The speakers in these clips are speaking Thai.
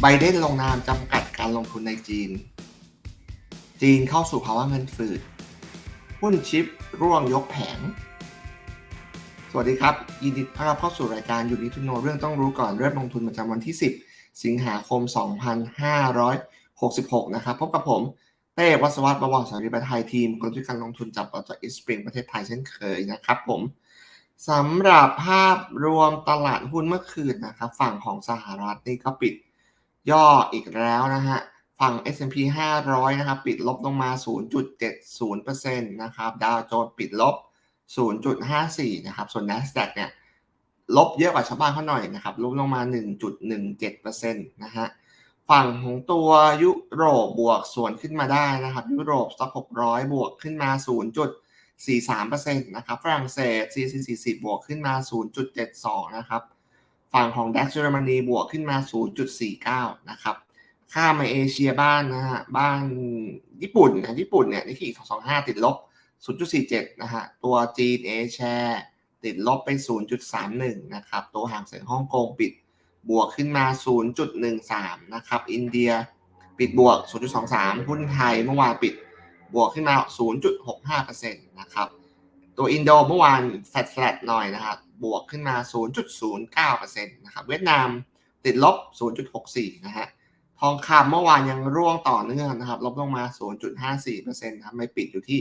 ไบเดนลงนามจำกัดการลงทุนในจีน จีนเข้าสู่ภาวะเงินฝืด หุ้นชิปร่วงยกแผง สวัสดีครับ ยินดีต้อนรับเข้าสู่รายการยูนิทุนโนเรื่องต้องรู้ก่อนเริ่มลงทุนประจำวันที่ 10 สิงหาคม 2566 นะครับ พบกับผม เต้วัสวัตรบวรสารีประไทยทีมกลยุทธ์การลงทุนจากบริษัทอิสปริงประเทศไทยเช่นเคยนะครับผมสำหรับภาพรวมตลาดหุ้นเมื่อคืนนะครับ ฝั่งของสหรัฐนี่ก็ปิด ย่ออีกแล้วนะฮะ ฝั่ง S&P 500 นะครับ ปิดลบลงมา 0.70%นะครับ ดาวโจนส์ปิดลบ 0.54 นะครับ ส่วน NASDAQ เนี่ย ลบเยอะกว่าชาวบ้านเขาหน่อยนะครับ ลบลงมา 1.17%นะฮะ ฝั่งของตัวยุโรปบวกส่วนขึ้นมาได้นะครับ ยุโรปสต็อก600 บวกขึ้นมา 0.43%นะครับ ฝรั่งเศส CAC 40 บวกขึ้นมา 0.72 นะครับ ฝั่งของ DAX เยอรมนีบวกขึ้นมา 0.49 นะครับ ข้ามมาเอเชียบ้านนะฮะ บ้านญี่ปุ่นนะญี่ปุ่นเนี่ยนิกเกิ225 ติดลบ 0.47 นะฮะ ตัวจีนเอแชร์ติดลบไป 0.31 นะครับ ตัวห่างเสียงฮ่องกงปิดบวกขึ้นมา 0.13 นะครับ อินเดียปิดบวก 0.23 หุ้นไทยเมื่อวานปิดบวกขึ้นมา 0.65%นะครับ ตัวอินโดเมื่อวานแฟลตๆหน่อยนะครับ บวกขึ้นมา 0.09%นะครับ เวียดนามติดลบ 0.64 นะฮะ ทองคำเมื่อวานยังร่วงต่อเนื่องนะครับ ลบลงมา 0.54%นะครับไม่ปิดอยู่ที่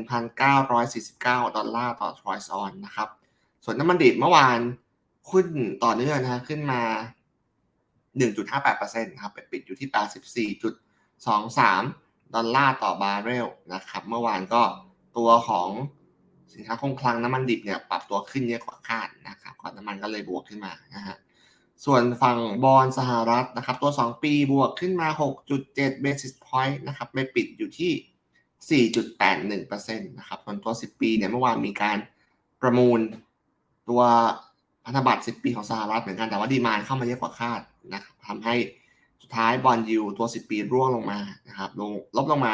1,949 ดอลลาร์ต่อทรอยซ์ออนนะครับ ส่วนน้ำมันดิบเมื่อวานขึ้นต่อเนื่องนะฮะขึ้นมา 1.58%นะครับไปปิดอยู่ที่ 84.23 ดอลลาร์ต่อบาร์เรลนะครับ เมื่อวานก็ตัวของ สินค้าคงคลังน้ำมันดิบเนี่ยปรับตัวขึ้นเยอะกว่าคาดนะครับก่อนน้ำมันก็เลยบวกขึ้นมานะฮะส่วนฝั่งบอลสหรัฐนะครับ ตัว 2 ปีบวกขึ้นมา 6.7 basis point นะครับไปปิดอยู่ที่ 4.81%นะครับส่วนตัว 10 ปีเนี่ยเมื่อวานมีการประมูลตัวพันธบัตร 10 ปีของสหรัฐเหมือนกันแต่ว่าดีมานเข้ามาเยอะกว่าคาดนะครับทำให้สุดท้ายบอลยูตัว 10 ปีร่วงลงมานะครับลงลบลงมา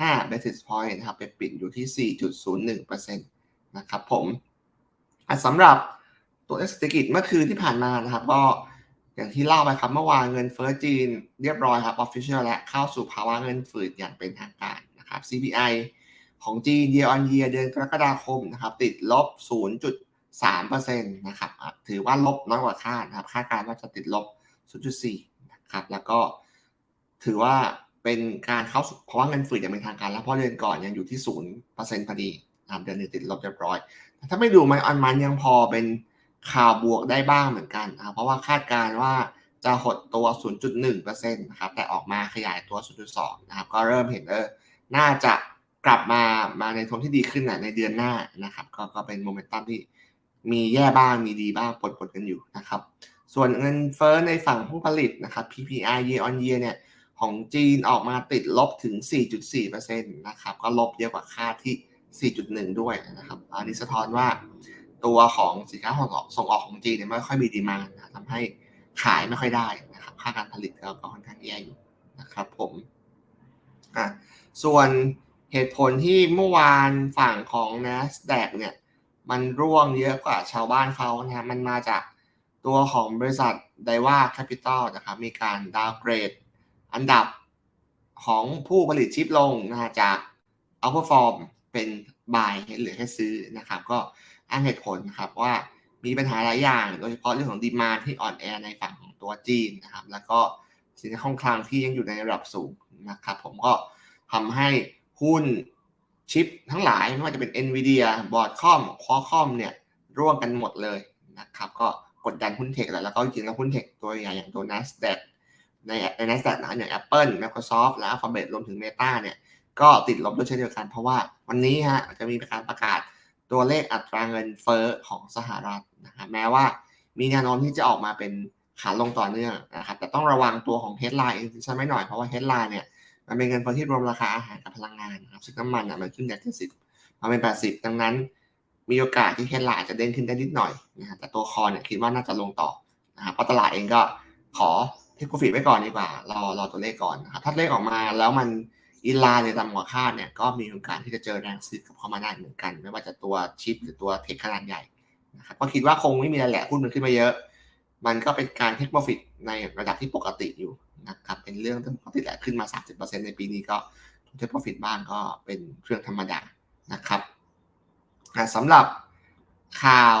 5 basis point นะครับไปปิดอยู่ที่ 4.01%นะครับผมอะสำหรับตัวเลขเศรษฐกิจเมื่อคืนที่ผ่านมานะครับ ก็อย่างที่เล่าไปครับเมื่อวานเงินเฟ้อจีนเรียบร้อยครับ official และเข้าสู่ภาวะเงินฝืดอย่างเป็นทางการนะครับ CPI ของจีน year on year เดือนกรกฎาคมนะครับ ติดลบ 0.3%นะครับถือว่าลบน้อยกว่าคาดนะครับคาดการณ์ว่าจะติดลบ 0.4 นะครับ แล้วก็ถือว่า เป็นการเข้าสู่ภาวะเงินฝืดอย่างเป็นทางการแล้วเพราะเดือนก่อนยังอยู่ที่0%พอดีนะครับเดือนหนึงติดลบเรียบร้อย ถ้าไม่ดูมันออนมันยังพอเป็นข่าวบวกได้บ้างเหมือนกันนะครับเพราะว่าคาดการณ์ว่าจะหดตัว 0.1%นะครับแต่ออกมาขยายตัว 0.2 นะครับก็เริ่มเห็นเออน่าจะกลับมามาในโทนที่ดีขึ้นนะในเดือนหน้านะครับก็ก็เป็นโมเมนตัมที่มีแย่บ้างมีดีบ้างปนๆกันอยู่นะครับส่วนเงินเฟ้อในฝั่งผู้ผลิตนะครับ PPI year on year เนี่ย ของจีนออกมาติดลบถึง 4.4%นะครับ ก็ลบเยอะกว่าคาดที่ 4.1 ด้วยนะครับ อันนี้สะท้อนว่าตัวของสินค้าส่งออกส่งออกของจีนเนี่ยไม่ค่อยมีดีมานะทำให้ขายไม่ค่อยได้นะครับ ค่าการผลิตก็ค่อนข้างแย่อยู่นะครับผมอะส่วนเหตุผลที่เมื่อวานฝั่งของ NASDAQ เนี่ย มันร่วงเยอะกว่าชาวบ้านเขานะมันมาจากตัวของบริษัทไดว่าแคปิตอลนะครับ มีการดาวเกรด อันดับของผู้ผลิตชิปลงนะฮะจาก outperform เป็น buy เหลือแค่ซื้อนะครับ ก็อ้างเหตุผลนะครับว่ามีปัญหาหลายอย่าง โดยเฉพาะเรื่องของดีมาที่อ่อนแอในฝั่งของตัวจีนนะครับ แล้วก็สินค้าคงคลังที่ยังอยู่ในระดับสูงนะครับ ผมก็ทำให้หุ้นชิปทั้งหลายไม่ว่าจะเป็น NVIDIA Broadcom Qualcomm เนี่ยร่วงกันหมดเลยนะครับ ก็กดดันหุ้นเทคแล้วแล้วก็จริงแล้วหุ้นเทคตัวใหญ่อย่างตัว NASDAQ ในใน NASDAQ นะอย่าง Apple Microsoft และ Alphabet รวมถึง Meta เนี่ยก็ติดลบด้วยเช่นเดียวกัน เพราะว่าวันนี้ฮะจะมีการประกาศตัวเลขอัตราเงินเฟ้อของสหรัฐนะฮะแม้ว่ามีแนวโน้มที่จะออกมาเป็นขาลงต่อเนื่องนะครับแต่ต้องระวังตัวของ headline ใช่ไหมหน่อยเพราะว่า headline เนี่ยมันเป็นเงินเฟ้อที่รวมราคาอาหารกับพลังงานนะครับซึ่งน้ำมันอะมันขึ้นจาก70มาเป็น80ดังนั้น มีโอกาสที่ headline จะเด้งขึ้นได้นิดหน่อยนะฮะแต่ตัวคอเนี่ยคิดว่าน่าจะลงต่อนะครับเพราะตลาดเองก็ขอ ทคโปรฟิตไว้ก่อนดีกว่ารอรอตัวเลขก่อนนะครับถ้าเลขออกมาแล้วมันอินไลน์ในต่ำกว่าคาดเนี่ยก็มีโอกาสที่จะเจอแรงซื้อกับเข้ามาได้เหมือนกัน ไม่ว่าจะตัวชิปหรือตัวเทคขนาดใหญ่นะครับก็คิดว่าคงไม่มีอะไรแหละหุ้นมันขึ้นมาเยอะ มันก็เป็นการเทคโปรฟิตในระดับที่ปกติอยู่นะครับเป็นเรื่องที่ปกติแหละขึ้นมา 30%ในปีนี้ก็เทคโปรฟิตบ้างก็เป็นเรื่องธรรมดานะครับสำหรับข่าว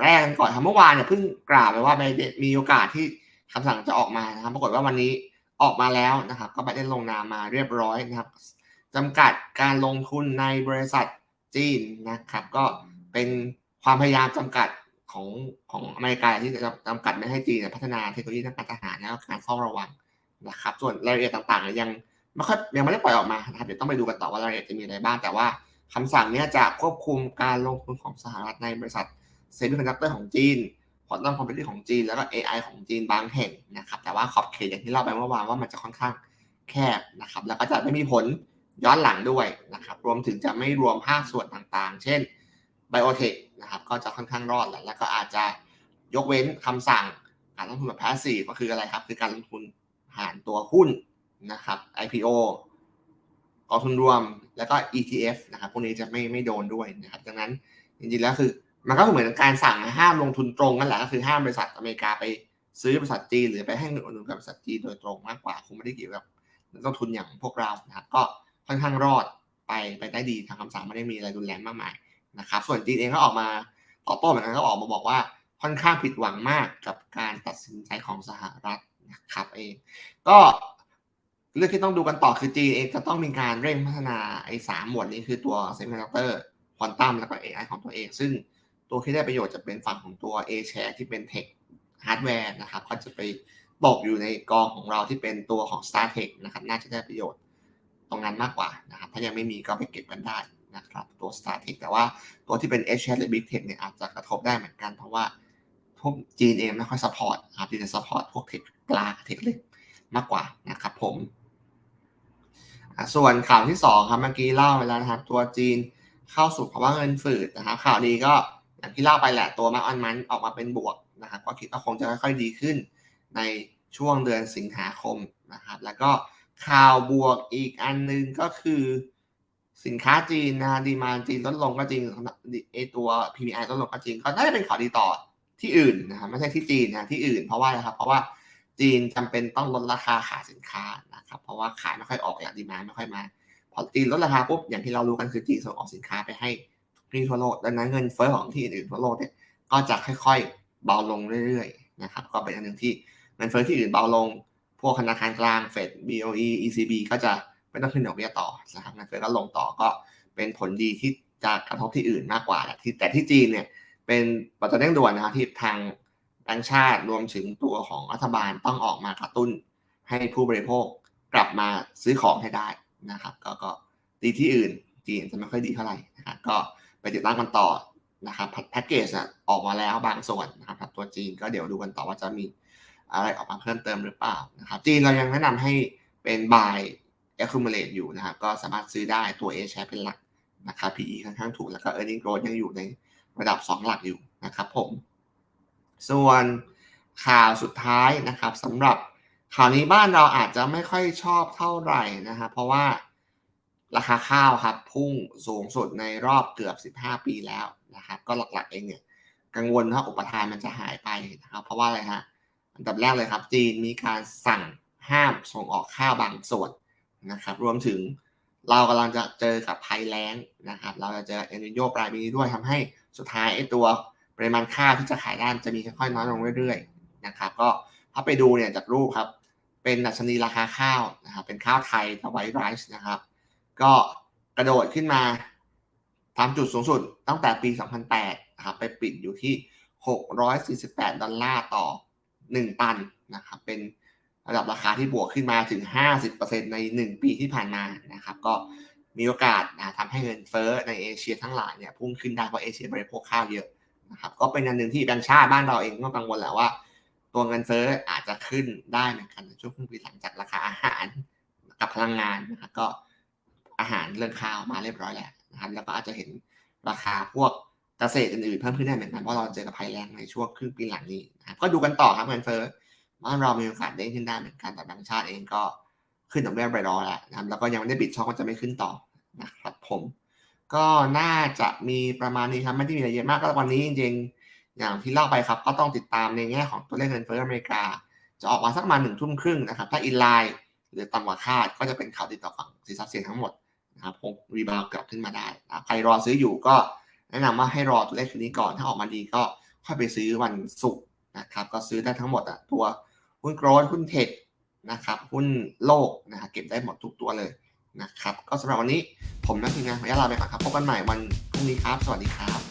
แรกก่อนครับเมื่อวานเนี่ยเพิ่งกล่าวไปว่ามีโอกาสที่ คำสั่งจะออกมานะครับ ปรากฏว่าวันนี้ออกมาแล้วนะครับ ก็ไบเดนลงนามมาเรียบร้อยนะครับจำกัดการลงทุนในบริษัทจีนนะครับ ก็เป็นความพยายามจำกัดของของอเมริกาที่จะจำกัดไม่ให้จีนพัฒนาเทคโนโลยีทางการทหารและการเฝ้าระวังนะครับ ส่วนรายละเอียดต่างๆยังไม่ค่อยยังไม่ได้ปล่อยออกมานะครับเดี๋ยวต้องไปดูกันต่อว่ารายละเอียดจะมีอะไรบ้าง แต่ว่าคำสั่งนี้จะควบคุมการลงทุนของสหรัฐในบริษัทเซมิคอนดักเตอร์ของจีน ควอตัมคอมพิวติ้งของจีน แล้วก็ AI ของจีนบางแห่งนะครับ แต่ว่าขอบเขตอย่างที่เล่าไปเมื่อวานว่ามันจะค่อนข้างแคบนะครับ แล้วก็จะไม่มีผลย้อนหลังด้วยนะครับ รวมถึงจะไม่รวมภาคส่วนต่างๆ เช่นไบโอเทคนะครับก็จะค่อนข้างรอดแหละแล้วก็อาจจะยกเว้นคำสั่งการลงทุนแบบพาสซีฟก็คืออะไรครับ คือการลงทุนผ่านตัวหุ้นนะครับ IPO กองทุนรวมแล้วก็ ETF นะครับ พวกนี้จะไม่ไม่โดนด้วยนะครับ ดังนั้นจริงๆแล้วคือ มันก็เหมือนการสั่งห้ามลงทุนตรงนั่นแหละก็คือห้ามบริษัทอเมริกาไปซื้อบริษัทจีนหรือไปให้เงินอุดหนุนกับบริษัทจีนโดยตรงมากกว่าคงไม่ได้เกี่ยวกับนักลงทุนอย่างพวกเรานะครับก็ค่อนข้างรอดไปไปได้ดีทางคำสั่งไม่ได้มีอะไรรุนแรงมากมายนะครับส่วนจีนเองก็ออกมาตอบโต้เหมือนกันก็ออกมาบอกว่าค่อนข้างผิดหวังมากกับการตัดสินใจของสหรัฐนะครับเอง ก็เรื่องที่ต้องดูกันต่อคือจีนเองจะต้องมีการเร่งพัฒนาไอ้สามหมวดนี้คือตัวเซมิคอนดักเตอร์ควอนตัมแล้วก็ AI ของตัวเอง ซึ่ง ตัวที่ได้ประโยชน์จะเป็นฝั่งของตัว A share ที่เป็นเทคฮาร์ดแวร์นะครับก็จะไปตกอยู่ในกองของเราที่เป็นตัวของ Star Tech นะครับน่าจะได้ประโยชน์ตรงนั้นมากกว่านะครับถ้ายังไม่มีก็ไปเก็บกันได้นะครับตัว Star Tech แต่ว่าตัวที่เป็น A share หรือ Big Tech เนี่ยอาจจะกระทบได้เหมือนกัน เพราะว่าพวกจีนเองไม่ค่อยซัพพอร์ตครับที่จะซัพพอร์ตพวกเทคกลางเทคเล็กมากกว่านะครับผม ส่วนข่าวที่2ครับเมื่อกี้เล่าไปแล้วนะครับตัวจีนเข้าสู่ภาวะเงินฝืดนะครับข่าวดีก็ อย่างที่เล่าไปแหละตัวมาออนมันออกมาเป็นบวกนะครับก็คิดว่าคงจะค่อยๆดีขึ้น ในช่วงเดือนสิงหาคมนะครับ แล้วก็ข่าวบวกอีกอันนึงก็คือสินค้าจีนนะดีมาจีนลดลงก็จริงไอตัว PMI ลดลงก็จริง ก็น่าจะเป็นข่าวดีต่อที่อื่นนะครับไม่ใช่ที่จีนนะที่อื่นเพราะว่าอะไรครับ เพราะว่าจีนจำเป็นต้องลดราคาขายสินค้านะครับ เพราะว่าขายไม่ค่อยออกอย่างดีมาไม่ค่อยมา พอจีนลดราคาปุ๊บอย่างที่เรารู้กันคือจีนส่งออกสินค้าไปให้ ที่ทั่วโลกดังนั้นเงินเฟ้อของที่อื่นทั่วโลกเนี่ยก็จะค่อยๆเบาลงเรื่อยๆนะครับก็เป็นอันหนึ่งที่เงินเฟ้อที่อื่นเบาลง พวกธนาคารกลางเฟด BOE ECB ก็จะไม่ต้องขึ้นดอกเบี้ยต่อนะครับเงินเฟ้อก็ลงต่อก็เป็นผลดีที่จะกระทบที่อื่นมากกว่าที่แต่ที่จีนเนี่ยเป็นปัจจัยเร่งด่วนนะครับที่ทางแบงก์ชาติรวมถึงตัวของรัฐบาลต้องออกมากระตุ้นให้ผู้บริโภคกลับมาซื้อของให้ได้นะครับ ก็ก็ดีที่อื่นจีนจะไม่ค่อยดีเท่าไหร่นะครับก็ ไปติดตั้งกันต่อนะครับแพ็กเกจออกมาแล้วบางส่วนนะครับตัวจีนก็เดี๋ยวดูกันต่อว่าจะมีอะไรออกมาเพิ่มเติมหรือเปล่านะครับจีนเรายังแนะนำให้เป็น buy accumulate อยู่นะครับก็สามารถซื้อได้ตัว A share เป็นหลักนะครับ PE ค่อนข้างถูกแล้วก็ earning growth ยังอยู่ในระดับ 2 หลักอยู่นะครับผม ส่วนข่าวสุดท้ายนะครับสำหรับข่าวนี้บ้านเราอาจจะไม่ค่อยชอบเท่าไหร่นะครับเพราะว่า ราคาข้าวครับพุ่งสูงสุดในรอบเกือบ 15 ปีแล้วนะครับ ก็หลักๆเองเนี่ยกังวลว่าอุปทานมันจะหายไปนะครับเพราะว่าอะไรฮะอันดับแรกเลยครับ จีนมีการสั่งห้ามส่งออกข้าวบางส่วนนะครับ รวมถึงเรากำลังจะเจอกับภัยแล้งนะครับ เราจะเจอเอลนิโยปลายปีนี้ด้วยทำให้สุดท้ายไอ้ตัวปริมาณข้าวที่จะขายได้จะมีค่อยๆน้อยลงเรื่อยๆนะครับ ก็ถ้าไปดูเนี่ยจากรูปครับ เป็นดัชนีราคาข้าวนะครับเป็นข้าวไทยทวายไรซ์นะครับ ก็กระโดดขึ้นมาทำจุดสูงสุดตั้งแต่ปี 2008นะครับไปปิดอยู่ที่ 648 ดอลลาร์ต่อ 1 ตันนะครับเป็นระดับราคาที่บวกขึ้นมาถึง 50%ใน 1 ปีที่ผ่านมานะครับก็มีโอกาสนะทำให้เงินเฟ้อในเอเชียทั้งหลายเนี่ยพุ่งขึ้นได้เพราะเอเชียบริโภคข้าวเยอะนะครับก็เป็นอันหนึ่งที่แบงก์ชาติบ้านเราเองก็กังวลแหละว่า ตัวเงินเฟ้ออาจจะขึ้นได้เหมือนกันในช่วงครึ่งปีหลังจากราคาอาหารกับพลังงานนะครับก็ อาหารเรื่องข้าวมาเรียบร้อยแล้วนะครับแล้วก็อาจจะเห็นราคาพวกเกษตรอื่นๆเพิ่มขึ้นได้เหมือนกันเพราะเราเจอกับภัยแรงในช่วงครึ่งปีหลังนี้นะครับก็ดูกันต่อครับเงินเฟ้อบ้านเรามีโอกาสเด้งขึ้นได้เหมือนกันแต่แบงชาติเองก็ขึ้นดอกเบี้ยไปรอแล้วนะครับแล้วก็ยังไม่ได้ปิดช่องว่าจะไม่ขึ้นต่อนะครับผมก็น่าจะมีประมาณนี้ครับไม่ได้มีอะไรเยอะมากก็วันนี้จริงๆ อย่างที่เล่าไปครับ ก็ต้องติดตามในแง่ของตัวเลขเงินเฟ้ออเมริกา จะออกมาสักมาหนึ่งทุ่มครึ่งนะครับ ถ้าอินไลน์หรือต่ำกว่าคาดก็จะเป็นข่าวดีต่อฝั่งสินทรัพย์เสี่ยงทั้งหมด นะครับคงรีบาวกลับขึ้นมาได้นะใครรอซื้ออยู่ก็แนะนำว่าให้รอตัวเลขคืนนี้ก่อน ถ้าออกมาดีก็ค่อยไปซื้อวันศุกร์นะครับ ก็ซื้อได้ทั้งหมดอะตัวหุ้นโกลด์หุ้นเทคนะครับ หุ้นโลกนะฮะเก็บได้หมดทุกตัวเลยนะครับ ก็สำหรับวันนี้ผมและทีมงานขออนุญาตลาไปก่อนครับ พบกันใหม่วันพรุ่งนี้ครับ สวัสดีครับ